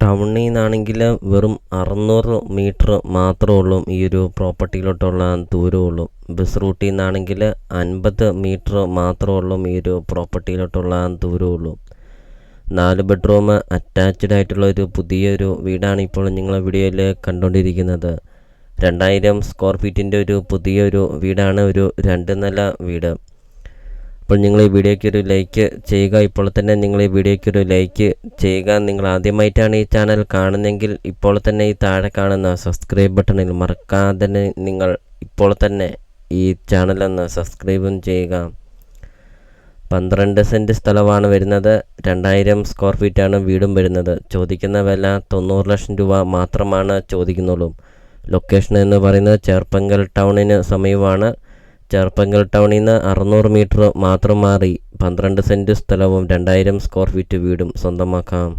ടൗണിൽ നിന്നാണെങ്കിൽ വെറും അറുന്നൂറ് മീറ്റർ മാത്രമേ ഉള്ളൂ ഈ ഒരു പ്രോപ്പർട്ടിയിലോട്ടുള്ള ദൂരമുള്ളൂ ബസ് റൂട്ടിൽ നിന്നാണെങ്കിൽ അൻപത് മീറ്റർ മാത്രമേ ഉള്ളൂ ഈ ഒരു പ്രോപ്പർട്ടിയിലോട്ടുള്ള ദൂരമുള്ളൂ നാല് ബെഡ്റൂം അറ്റാച്ച്ഡ് ആയിട്ടുള്ള ഒരു പുതിയൊരു വീടാണ് ഇപ്പോൾ നിങ്ങൾ വീഡിയോയിൽ കണ്ടുകൊണ്ടിരിക്കുന്നത് രണ്ടായിരം സ്ക്വയർ ഫീറ്റിന്റെ ഒരു പുതിയൊരു വീടാണ് ഒരു രണ്ട് നില വീട്. അപ്പോൾ നിങ്ങൾ ഈ വീഡിയോയ്ക്ക് ഒരു ലൈക്ക് ചെയ്യുക. ഇപ്പോൾ തന്നെ നിങ്ങൾ ഈ വീഡിയോയ്ക്ക് ഒരു ലൈക്ക് ചെയ്യുക. നിങ്ങൾ ആദ്യമായിട്ടാണ് ഈ ചാനൽ കാണുന്നതെങ്കിൽ ഇപ്പോൾ തന്നെ ഈ താഴെ കാണുന്ന സബ്സ്ക്രൈബ് ബട്ടണിൽ മറക്കാതെ തന്നെ നിങ്ങൾ ഇപ്പോൾ തന്നെ ഈ ചാനലൊന്ന് സബ്സ്ക്രൈബും ചെയ്യുക. പന്ത്രണ്ട് സെന്റ് സ്ഥലമാണ് വരുന്നത്. രണ്ടായിരം സ്ക്വയർ ഫീറ്റാണ് വീടും വരുന്നത്. ചോദിക്കുന്ന വില തൊണ്ണൂറ് ലക്ഷം രൂപ മാത്രമാണ് ചോദിക്കുന്നുള്ളൂ. ലൊക്കേഷൻ എന്ന് പറയുന്നത് ചേർപ്പങ്കൽ ടൗണിന് സമീപമാണ്. ചേർപ്പങ്കൽ ടൗണിൽ നിന്ന് അറുന്നൂറ് മീറ്റർ മാത്രം മാറി പന്ത്രണ്ട് സെന്റ് സ്ഥലവും രണ്ടായിരം സ്ക്വയർ ഫീറ്റ് വീടും സ്വന്തമാക്കാം.